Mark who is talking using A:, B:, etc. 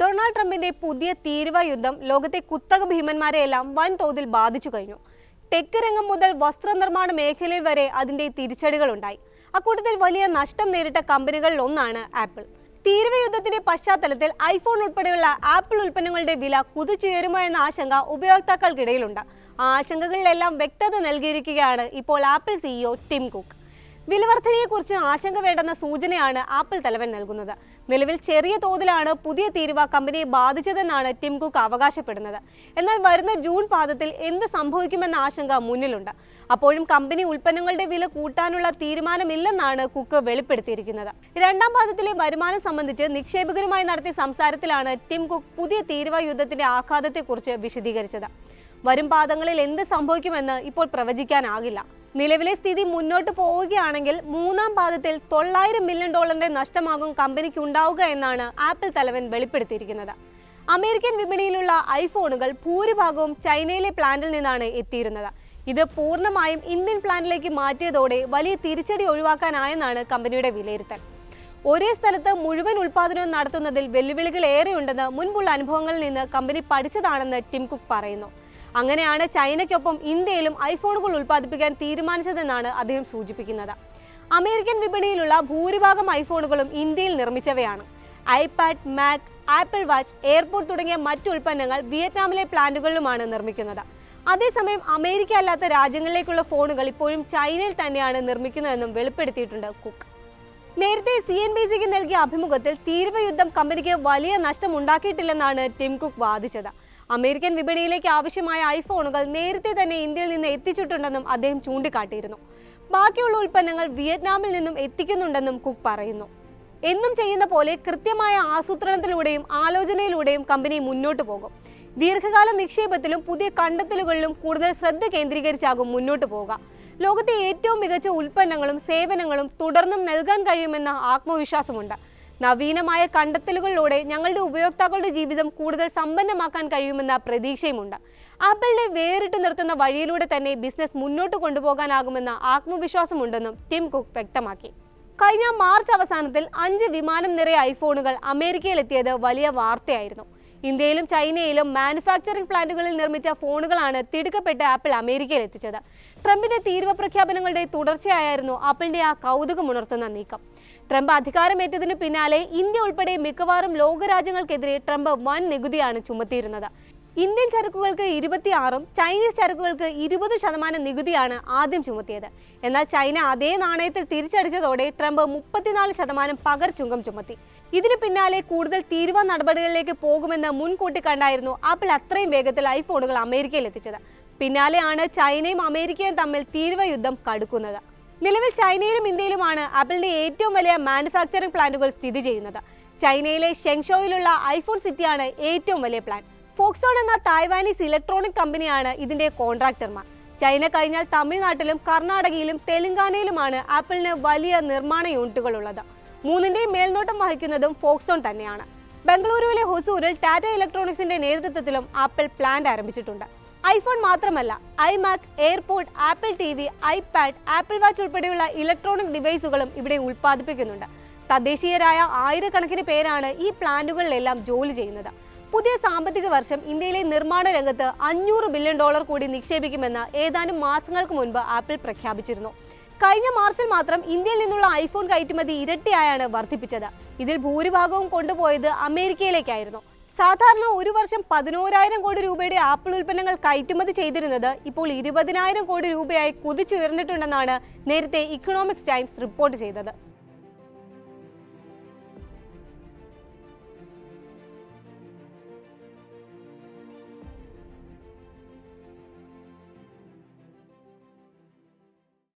A: Donald ട്രംപിന്റെ പുതിയ തീരുവ യുദ്ധം ലോകത്തെ കുത്തക ഭീമന്മാരെയെല്ലാം വൻതോതിൽ ബാധിച്ചു കഴിഞ്ഞു. ടെക് രംഗം മുതൽ വസ്ത്രനിർമ്മാണ മേഖലയിൽ വരെ അതിന്റെ തിരിച്ചടികൾ ഉണ്ടായി. അക്കൂട്ടത്തിൽ വലിയ നഷ്ടം നേരിട്ട കമ്പനികളിൽ ഒന്നാണ് ആപ്പിൾ. തീരുവ യുദ്ധത്തിന്റെ പശ്ചാത്തലത്തിൽ ഐഫോൺ ഉൾപ്പെടെയുള്ള ആപ്പിൾ ഉൽപ്പന്നങ്ങളുടെ വില കുതിച്ചുയരുമോ എന്ന ആശങ്ക ഉപയോക്താക്കൾക്കിടയിലുണ്ട്. ആ ആശങ്കകളിലെല്ലാം വ്യക്തത നൽകിയിരിക്കുകയാണ് ഇപ്പോൾ ആപ്പിൾ സിഇഒ ടിം കുക്ക്. വിലവർധനയെക്കുറിച്ച് ആശങ്ക വേണ്ടെന്ന സൂചനയാണ് ആപ്പിൾ തലവൻ നൽകുന്നത്. നിലവിൽ ചെറിയ തോതിലാണ് പുതിയ തീരുവ കമ്പനിയെ ബാധിച്ചതെന്നാണ് ടിം കുക്ക് അവകാശപ്പെടുന്നത്. എന്നാൽ വരുന്ന ജൂൺ പാദത്തിൽ എന്ത് സംഭവിക്കുമെന്ന ആശങ്ക മുന്നിലുണ്ട്. അപ്പോഴും കമ്പനി ഉൽപ്പന്നങ്ങളുടെ വില കൂട്ടാനുള്ള തീരുമാനമില്ലെന്നാണ് കുക്ക് വെളിപ്പെടുത്തിയിരിക്കുന്നത്. രണ്ടാം പാദത്തിലെ വരുമാനം സംബന്ധിച്ച് നിക്ഷേപകരുമായി നടത്തിയ സംസാരത്തിലാണ് ടിം കുക്ക് പുതിയ തീരുവ യുദ്ധത്തിന്റെ ആഘാതത്തെക്കുറിച്ച് വിശദീകരിച്ചത്. വരും പാദങ്ങളിൽ എന്ത് സംഭവിക്കുമെന്ന് ഇപ്പോൾ പ്രവചിക്കാനാകില്ല. നിലവിലെ സ്ഥിതി മുന്നോട്ട് പോവുകയാണെങ്കിൽ മൂന്നാം പാദത്തിൽ തൊള്ളായിരം മില്യൺ ഡോളറിന്റെ നഷ്ടമാകും കമ്പനിക്ക് ഉണ്ടാവുക എന്നാണ് ആപ്പിൾ തലവൻ വെളിപ്പെടുത്തിയിരിക്കുന്നത്. അമേരിക്കൻ വിപണിയിലുള്ള ഐഫോണുകൾ ഭൂരിഭാഗവും ചൈനയിലെ പ്ലാന്റിൽ നിന്നാണ് എത്തിയിരുന്നത്. ഇത് പൂർണമായും ഇന്ത്യൻ പ്ലാന്റിലേക്ക് മാറ്റിയതോടെ വലിയ തിരിച്ചടി ഒഴിവാക്കാനായെന്നാണ് കമ്പനിയുടെ വിലയിരുത്തൽ. ഒരേ സ്ഥലത്ത് മുഴുവൻ ഉൽപാദനവും നടത്തുന്നതിൽ വെല്ലുവിളികൾ ഏറെയുണ്ടെന്ന് മുൻപുള്ള അനുഭവങ്ങളിൽ നിന്ന് കമ്പനി പഠിച്ചതാണെന്ന് ടിം കുക്ക് പറയുന്നു. അങ്ങനെയാണ് ചൈനയ്ക്കൊപ്പം ഇന്ത്യയിലും ഐഫോണുകൾ ഉൽപ്പാദിപ്പിക്കാൻ തീരുമാനിച്ചതെന്നാണ് അദ്ദേഹം സൂചിപ്പിക്കുന്നത്. അമേരിക്കൻ വിപണിയിലുള്ള ഭൂരിഭാഗം ഐഫോണുകളും ഇന്ത്യയിൽ നിർമ്മിച്ചവയാണ്. IPad Mac Apple watch AirPods തുടങ്ങിയ മറ്റു ഉൽപ്പന്നങ്ങൾ വിയറ്റ്നാമിലെ പ്ലാന്റുകളിലുമാണ് നിർമ്മിക്കുന്നത്. അതേസമയം അമേരിക്ക അല്ലാത്ത രാജ്യങ്ങളിലേക്കുള്ള ഫോണുകൾ ഇപ്പോഴും ചൈനയിൽ തന്നെയാണ് നിർമ്മിക്കുന്നതെന്നും വെളിപ്പെടുത്തിയിട്ടുണ്ട് കുക്ക്. നേരത്തെ സി എൻ ബി സിക്ക് നൽകിയ അഭിമുഖത്തിൽ തീരുവ യുദ്ധം കമ്പനിക്ക് വലിയ നഷ്ടം ഉണ്ടാക്കിയിട്ടില്ലെന്നാണ് ടിം കുക്ക് വാദിച്ചത്. അമേരിക്കൻ വിപണിയിലേക്ക് ആവശ്യമായ ഐഫോണുകൾ നേരത്തെ തന്നെ ഇന്ത്യയിൽ നിന്ന് എത്തിച്ചിട്ടുണ്ടെന്നും അദ്ദേഹം ചൂണ്ടിക്കാട്ടിയിരുന്നു. ബാക്കിയുള്ള ഉൽപ്പന്നങ്ങൾ വിയറ്റ്നാമിൽ നിന്നും എത്തിക്കുന്നുണ്ടെന്നും കുക്ക് പറയുന്നു. എന്നും ചെയ്യുന്ന പോലെ കൃത്യമായ ആസൂത്രണത്തിലൂടെയും ആലോചനയിലൂടെയും കമ്പനി മുന്നോട്ട് പോകും. ദീർഘകാല നിക്ഷേപത്തിലും പുതിയ കണ്ടെത്തലുകളിലും കൂടുതൽ ശ്രദ്ധ കേന്ദ്രീകരിച്ചാകും മുന്നോട്ട് പോവുക ലോകത്തെ ഏറ്റവും മികച്ച ഉൽപ്പന്നങ്ങളും സേവനങ്ങളും തുടർന്നും നൽകാൻ കഴിയുമെന്ന ആത്മവിശ്വാസമുണ്ട്. നവീനമായ കണ്ടെത്തലുകളിലൂടെ ഞങ്ങളുടെ ഉപയോക്താക്കളുടെ ജീവിതം കൂടുതൽ സമ്പന്നമാക്കാൻ കഴിയുമെന്ന പ്രതീക്ഷയുമുണ്ട്. ആപ്പിളിനെ വേറിട്ട് നിർത്തുന്ന വഴിയിലൂടെ തന്നെ ബിസിനസ് മുന്നോട്ട് കൊണ്ടുപോകാനാകുമെന്ന ആത്മവിശ്വാസമുണ്ടെന്നും ടിം കുക്ക് വ്യക്തമാക്കി. കഴിഞ്ഞ മാർച്ച് അവസാനത്തിൽ അഞ്ച് വിമാനം നിറയെ ഐഫോണുകൾ അമേരിക്കയിലെത്തിയത് വലിയ വാർത്തയായിരുന്നു. ഇന്ത്യയിലും ചൈനയിലും മാനുഫാക്ചറിംഗ് പ്ലാന്റുകളിൽ നിർമ്മിച്ച ഫോണുകളാണ് തിടുക്കപ്പെട്ട് ആപ്പിൾ അമേരിക്കയിൽ എത്തിച്ചത്. ട്രംപിന്റെ തീരുവ പ്രഖ്യാപനങ്ങളുടെ തുടർച്ചയായിരുന്നു ആപ്പിളിന്റെ ആ കൗതുകമുണർത്തുന്ന നീക്കം. ട്രംപ് അധികാരമേറ്റതിനു പിന്നാലെ ഇന്ത്യ ഉൾപ്പെടെ മിക്കവാറും ലോകരാജ്യങ്ങൾക്കെതിരെ ട്രംപ് വൻ നികുതിയാണ് ചുമത്തിയിരുന്നത്. ഇന്ത്യൻ ചരക്കുകൾക്ക് ഇരുപത്തിയാറും ചൈനീസ് ചരക്കുകൾക്ക് ഇരുപത് ശതമാനം നികുതിയാണ് ആദ്യം ചുമത്തിയത്. എന്നാൽ ചൈന അതേ നാണയത്തിൽ തിരിച്ചടിച്ചതോടെ ട്രംപ് മുപ്പത്തിനാല് ശതമാനം പകർ ചുങ്കം ചുമത്തി. ഇതിന് പിന്നാലെ കൂടുതൽ തീരുവ നടപടികളിലേക്ക് പോകുമെന്ന് മുൻകൂട്ടി കണ്ടായിരുന്നു ആപ്പിൾ അത്രയും വേഗത്തിൽ ഐഫോണുകൾ അമേരിക്കയിൽ എത്തിച്ചത്. പിന്നാലെയാണ് ചൈനയും അമേരിക്കയും തമ്മിൽ തീരുവ യുദ്ധം കടുക്കുന്നത്. നിലവിൽ ചൈനയിലും ഇന്ത്യയിലുമാണ് ആപ്പിളിന്റെ ഏറ്റവും വലിയ മാനുഫാക്ചറിംഗ് പ്ലാന്റുകൾ സ്ഥിതി ചെയ്യുന്നത്. ചൈനയിലെ ഷെങ്ഷോയിലുള്ള ഐഫോൺ സിറ്റിയാണ് ഏറ്റവും വലിയ പ്ലാന്റ് ഫോക്സോൺ എന്ന തായ്വാനീസ് ഇലക്ട്രോണിക് കമ്പനിയാണ് ഇതിന്റെ കോൺട്രാക്ടർമാർ ചൈന കഴിഞ്ഞാൽ തമിഴ്നാട്ടിലും കർണാടകയിലും തെലങ്കാനയിലുമാണ് ആപ്പിളിന് വലിയ നിർമ്മാണ യൂണിറ്റുകൾ ഉള്ളത് മൂന്നിന്റെയും മേൽനോട്ടം വഹിക്കുന്നതും ഫോക്സോൺ തന്നെയാണ്. ബംഗളൂരുവിലെ ഹൊസൂരിൽ ടാറ്റ ഇലക്ട്രോണിക്സിന്റെ നേതൃത്വത്തിലും ആപ്പിൾ പ്ലാന്റ് ആരംഭിച്ചിട്ടുണ്ട്. ഐഫോൺ മാത്രമല്ല iMac AirPods Apple T V iPad Apple watch ഉൾപ്പെടെയുള്ള ഇലക്ട്രോണിക് ഡിവൈസുകളും ഇവിടെ ഉൽപ്പാദിപ്പിക്കുന്നുണ്ട്. തദ്ദേശീയരായ ആയിരക്കണക്കിന് പേരാണ് ഈ പ്ലാന്റുകളിലെല്ലാം ജോലി ചെയ്യുന്നത്. പുതിയ സാമ്പത്തിക വർഷം ഇന്ത്യയിലെ നിർമ്മാണ രംഗത്ത് അഞ്ഞൂറ് ബില്യൺ ഡോളർ കൂടി നിക്ഷേപിക്കുമെന്ന് ഏതാനും മാസങ്ങൾക്ക് മുൻപ് ആപ്പിൾ പ്രഖ്യാപിച്ചിരുന്നു. കഴിഞ്ഞ മാർച്ചിൽ മാത്രം ഇന്ത്യയിൽ നിന്നുള്ള ഐഫോൺ കയറ്റുമതി ഇരട്ടിയായാണ് വർദ്ധിപ്പിച്ചത്. ഇതിൽ ഭൂരിഭാഗവും കൊണ്ടുപോയത് അമേരിക്കയിലേക്കായിരുന്നു. സാധാരണ ഒരു വർഷം പതിനോരായിരം കോടി രൂപയുടെ ആപ്പിൾ ഉൽപ്പന്നങ്ങൾ കയറ്റുമതി ചെയ്തിരുന്നത് ഇപ്പോൾ ഇരുപതിനായിരം കോടി രൂപയായി കുതിച്ചുയർന്നിട്ടുണ്ടെന്നാണ് നേരത്തെ ഇക്കണോമിക്സ് ടൈംസ് റിപ്പോർട്ട് ചെയ്തത്.